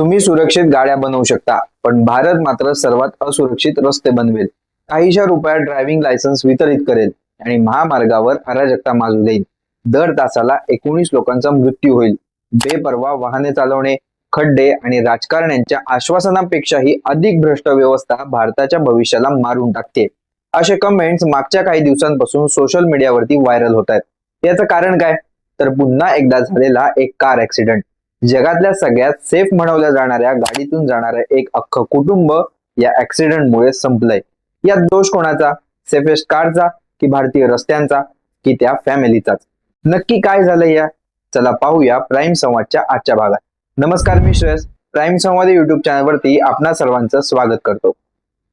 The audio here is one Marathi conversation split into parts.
तुम्ही सुरक्षित गाड्या बनवू शकता पण भारत मात्र सर्वात असुरक्षित रस्ते बनवेल. काहीशा रुपयात ड्रायव्हिंग लायसन्स वितरित करेल आणि महामार्गावर अराजकता माजू देईल. दर तासाला एकोणीस लोकांचा मृत्यू होईल. बेपर्वा वाहने चालवणे खड्डे आणि राजकारण्यांच्या आश्वासनापेक्षाही अधिक भ्रष्ट व्यवस्था भारताच्या भविष्याला मारून टाकते. असे कमेंट्स मागच्या काही दिवसांपासून सोशल मीडियावरती व्हायरल होत आहेत. याचं कारण काय? तर पुन्हा एकदा झालेला एक कार ऍक्सिडेंट जगातल्या सगळ्यात सेफ म्हणवल्या जाणाऱ्या गाडीतून जाणारं एक अख्खं कुटुंब या ऍक्सिडेंटमुळे संपलंय. यात दोष कोणाचा? सेफेस्ट कारचा की भारतीय रस्त्यांचा की त्या फॅमिलीचाच नक्की काय झालं या? चला पाहूया प्राईम संवादच्या आजच्या भागात. नमस्कार मी श्रेयस. प्राईम संवाद युट्यूब चॅनलवरती आपणा सर्वांचं स्वागत करतो.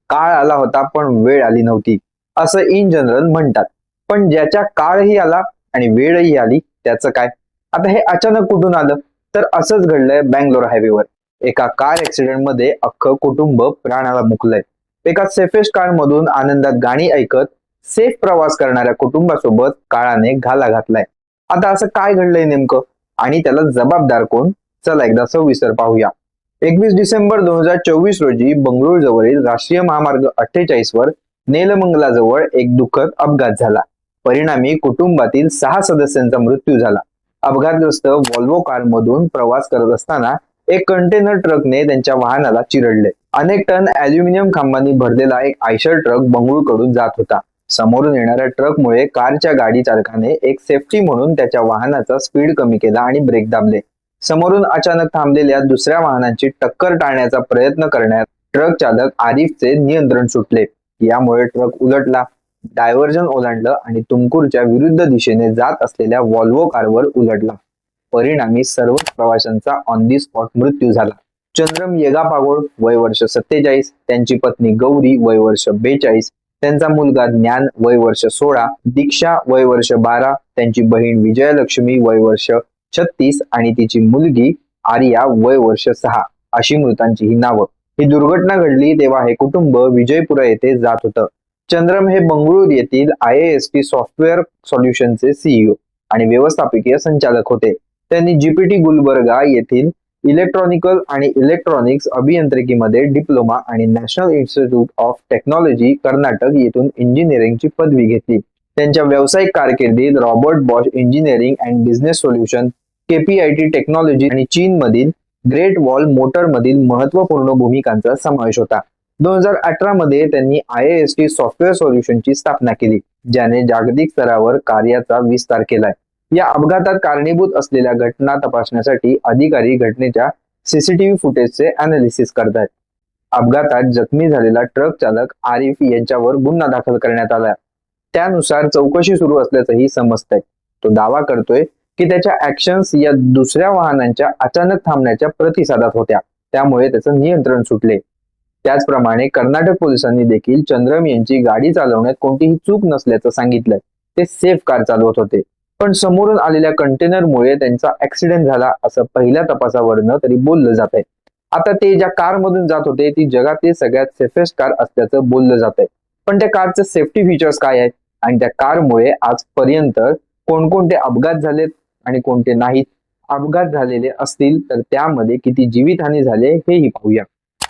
काळ आला होता पण वेळ आली नव्हती. असं इन जनरल म्हणतात. पण ज्याच्या काळही आला आणि वेळही आली त्याचं काय? आता हे अचानक कुठून आलं? तर असंच घडलंय बँगलोर हायवेवर. एका कार ऍक्सिडेंटमध्ये अख्खं कुटुंब प्राणाला मुकलंय एका सेफेस्ट कार मधून आनंदात गाणी ऐकत सेफ प्रवास करणाऱ्या कुटुंबासोबत काळाने घाला घातलाय. आता असं काय घडलंय नेमकं? आणि त्याला जबाबदार कोण? चला एकदा सविस्तर पाहूया. एकवीस डिसेंबर दोन हजार चोवीस रोजी बंगळुरू जवळील राष्ट्रीय महामार्ग अठ्ठेचाळीस वर नेलमंगलाजवळ एक दुःखद अपघात झाला. परिणामी कुटुंबातील सहा सदस्यांचा मृत्यू झाला. अपघातग्रस्त व्हॉल्वो कार मधून प्रवास करत असताना एक कंटेनर ट्रकने त्यांच्या वाहनाला चिरडले. अनेक टन अल्युमिनियम खांबांनी भरलेला एक आयशर ट्रक बंगळूरकडून जात होता. समोरून येणाऱ्या ट्रकमुळे कारच्या गाडी चालकाने एक सेफ्टी म्हणून त्याच्या वाहनाचा स्पीड कमी केला आणि ब्रेक दाबले. समोरून अचानक थांबलेल्या दुसऱ्या वाहनांची टक्कर टाळण्याचा प्रयत्न करण्यात ट्रक चालक आरिफचे नियंत्रण सुटले. यामुळे ट्रक उलटला. डायव्हर्जन ओलांडलं आणि तुमकूरच्या विरुद्ध दिशेने जात असलेल्या वॉल्वो कारवर उलटला. परिणामी सर्वच प्रवाशांचा ऑन दी स्पॉट मृत्यू झाला. चंद्रम येगापागोळ वय वर्ष सत्तेचाळीस त्यांची पत्नी गौरी वय वर्ष बेचाळीस त्यांचा मुलगा ज्ञान वय वर्ष सोळा दीक्षा वय वर्ष बारा त्यांची बहीण विजयलक्ष्मी वय वर्ष छत्तीस आणि तिची मुलगी आर्या वय वर्ष सहा अशी मृतांची ही नावं. ही दुर्घटना घडली तेव्हा हे कुटुंब विजयपुरा येथे जात होतं. चंद्रम हे बंगळुरू येथील आय एस टी सॉफ्टवेअर सोल्युशनचे सीईओ आणि व्यवस्थापकीय संचालक होते. त्यांनी जीपीटी गुलबर्गा येथील इलेक्ट्रॉनिकल आणि इलेक्ट्रॉनिक्स अभियांत्रिकीमध्ये डिप्लोमा आणि National Institute of Technology Karnataka येथून इंजिनिअरिंगची पदवी घेतली. त्यांच्या व्यावसायिक कारकिर्दीत Robert Bosch Engineering and Business Solution KPIT Technology आणि चीनमधील ग्रेट वॉल मोटरमधील महत्त्वपूर्ण भूमिकांचा समावेश होता. दोन हजार अठरा मध्ये त्यांनी आय एस टी सॉफ्टवेअर सोल्युशनची स्थापना केली ज्याने जागतिक स्तरावर कार्याचा विस्तार केलाय. या अपघातात कारणीभूत असलेल्या घटना तपासण्यासाठी अधिकारी घटनेच्या सीसीटीव्ही फुटेजचे अनालिसिस करतायत. अपघातात जखमी झालेला ट्रक चालक आरिफ यांच्यावर गुन्हा दाखल करण्यात आला त्यानुसार चौकशी सुरू असल्याचंही समजतंय. तो दावा करतोय की त्याच्या ऍक्शन्स या दुसऱ्या वाहनांच्या अचानक थांबण्याच्या प्रतिसादात होत्या. त्यामुळे त्याचं नियंत्रण सुटले. त्याचप्रमाणे कर्नाटक पोलिसांनी देखील चंद्रम यांची गाडी चालवण्यात कोणतीही चूक नसल्याचं सांगितलंय ते सेफ कार चालवत होते. पण समोरून आलेल्या कंटेनरमुळे त्यांचा ऍक्सिडेंट झाला असं पहिल्या तपासावरनं तरी बोललं जात आहे. आता ते ज्या कार मधून जात होते ती जगातील सगळ्यात सेफेस्ट कार असल्याचं बोललं जात आहे. पण त्या कारचे सेफ्टी फीचर्स काय आहेत? आणि त्या कारमुळे आजपर्यंत कोणकोणते अपघात झालेत आणि कोणते नाहीत? अपघात झालेले असतील तर त्यामध्ये किती जीवितहानी झाले हेही पाहूया.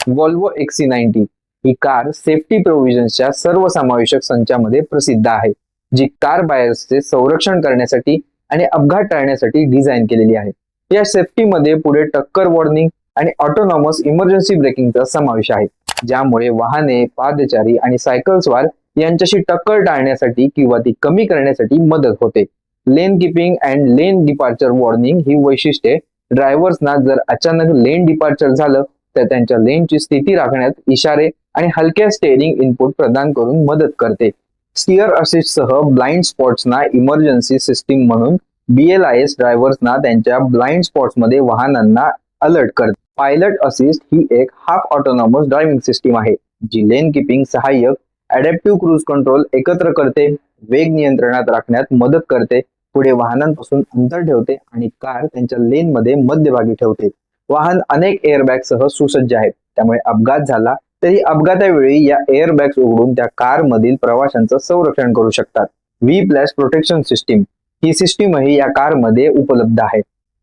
वॉल्वो एक्सी नाईन्टी ही कार सेफ्टी प्रोव्हिजन्सच्या सर्वसमावेशक संचामध्ये प्रसिद्ध आहे जी कार बायर्सचे संरक्षण करण्यासाठी आणि अपघात टाळण्यासाठी डिझाईन केलेली आहे. या सेफ्टीमध्ये पुढे टक्कर वॉर्निंग आणि ऑटोनॉमस इमर्जन्सी ब्रेकिंगचा समावेश आहे ज्यामुळे वाहने पादचारी आणि सायकल्सवार यांच्याशी टक्कर टाळण्यासाठी किंवा ती कमी करण्यासाठी मदत होते. Lane keeping and lane departure warning ही वैशिष्ट्ये ड्रायव्हर्सना जर अचानक लेन डिपार्चर झालं तर त्यांच्या लेनची स्थिती राखण्यात इशारे आणि हलक्या स्टेअरिंग इनपुट प्रदान करून मदत करते. स्टिअर असिस्ट सह ब्लाइंड स्पॉट्सना इमर्जन्सी सिस्टीम म्हणून बीएलआयएस ड्रायव्हर्सना त्यांच्या ब्लाइंड स्पॉट्समध्ये वाहनांना अलर्ट करते पायलट असिस्ट ही एक हाफ ऑटोनॉमस ड्रायव्हिंग सिस्टीम आहे जी लेन किपिंग सहाय्यक अडॅप्टिव्ह क्रूज कंट्रोल एकत्र करते वेग नियंत्रणात राखण्यात मदत करते पुढे वाहनांपासून अंतर ठेवते आणि कार त्यांच्या लेन मध्ये मध्यभागी ठेवते. वाहन अनेक एअरबॅग सह सुसज्ज आहेत. त्यामुळे अपघात झाला तरी अपघातावेळी या एअरबॅग्स उघडून त्या कार मधील प्रवाशांचं संरक्षण करू शकतात. व्ही प्लस प्रोटेक्शन सिस्टीम ही सिस्टीमही या कारमध्ये उपलब्ध आहे.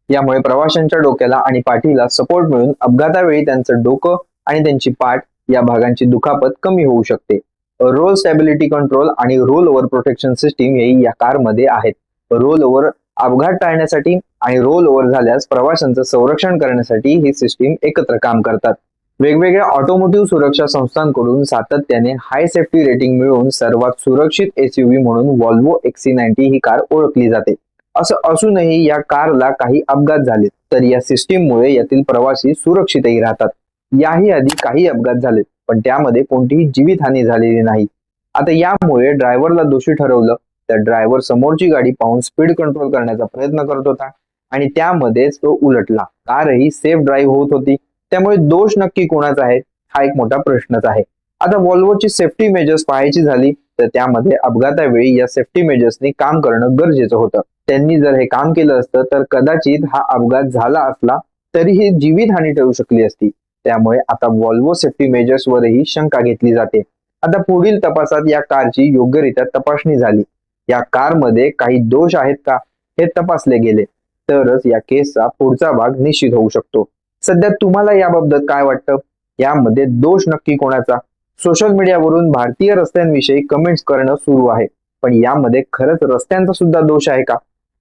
यामुळे प्रवाशांच्या डोक्याला आणि पाठीला सपोर्ट मिळून अपघातावेळी त्यांचं डोकं आणि त्यांची पाठ या भागांची दुखापत कमी होऊ शकते. रोल स्टॅबिलिटी कंट्रोल आणि रोल ओव्हर प्रोटेक्शन सिस्टीम हे या कारमध्ये आहेत. रोल ओव्हर अपघात टाळण्यासाठी आणि रोल ओव्हर झाल्यास प्रवाशांचं संरक्षण करण्यासाठी ही सिस्टीम एकत्र काम करतात. वेगवेगळ्या ऑटोमोटिव्ह सुरक्षा संस्थांकडून सातत्याने हाय सेफ्टी रेटिंग मिळवून सर्वात सुरक्षित एसयूव्ही म्हणून वॉल्वो एक्सी नाईन्टी ही कार ओळखली जाते. असं असूनही या कारला काही अपघात झाले तर या सिस्टीममुळे यातील प्रवासी सुरक्षितही राहतात. याही आधी काही अपघात झालेत पण त्यामध्ये कोणतीही जीवितहानी झालेली नाही. आता यामुळे ड्रायव्हरला दोषी ठरवलं तर ड्रायव्हर समोरची गाडी पाहून स्पीड कंट्रोल करण्याचा प्रयत्न करत होता. आणि त्यामध्येच तो उलटला. कारही सेफ ड्राईव्ह होत होती. त्यामुळे दोष नक्की कोणाचा आहे? हा एक मोठा प्रश्नच आहे. आता वॉल्वोची सेफ्टी मेजर्स पाहायची झाली तर त्यामध्ये अपघातावेळी या सेफ्टी मेजर्सनी काम करणं गरजेचं होतं. त्यांनी जर हे काम केलं असतं तर कदाचित हा अपघात झाला असला तरीही जीवितहानी टळू शकली असती. त्यामुळे आता वॉल्वो सेफ्टी मेजर्स वरही शंका घेतली जाते. आता पुढील तपासात या कारची योग्यरित्या तपासणी झाली. या कारमध्ये काही दोष आहेत का हे तपासले गेले. तरच या केसचा पुढचा भाग निश्चित होऊ शकतो. सध्या तुम्हाला याबाबत काय वाटतं? यामध्ये दोष नक्की कोणाचा? सोशल मीडियावरून भारतीय रस्त्यांविषयी कमेंट्स करणं सुरू आहे. पण यामध्ये खरंच रस्त्यांचा सुद्धा दोष आहे का?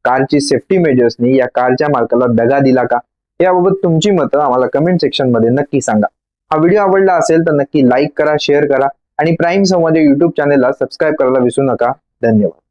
कारची सेफ्टी मेजर्सनी या कारच्या मालकाला दगा दिला का? याबाबत तुमची मतं आम्हाला कमेंट सेक्शनमध्ये नक्की सांगा. हा व्हिडिओ आवडला असेल तर नक्की लाईक करा शेअर करा आणि प्राईम संवाद युट्यूब चॅनेलला सबस्क्राईब करायला विसरू नका. धन्यवाद.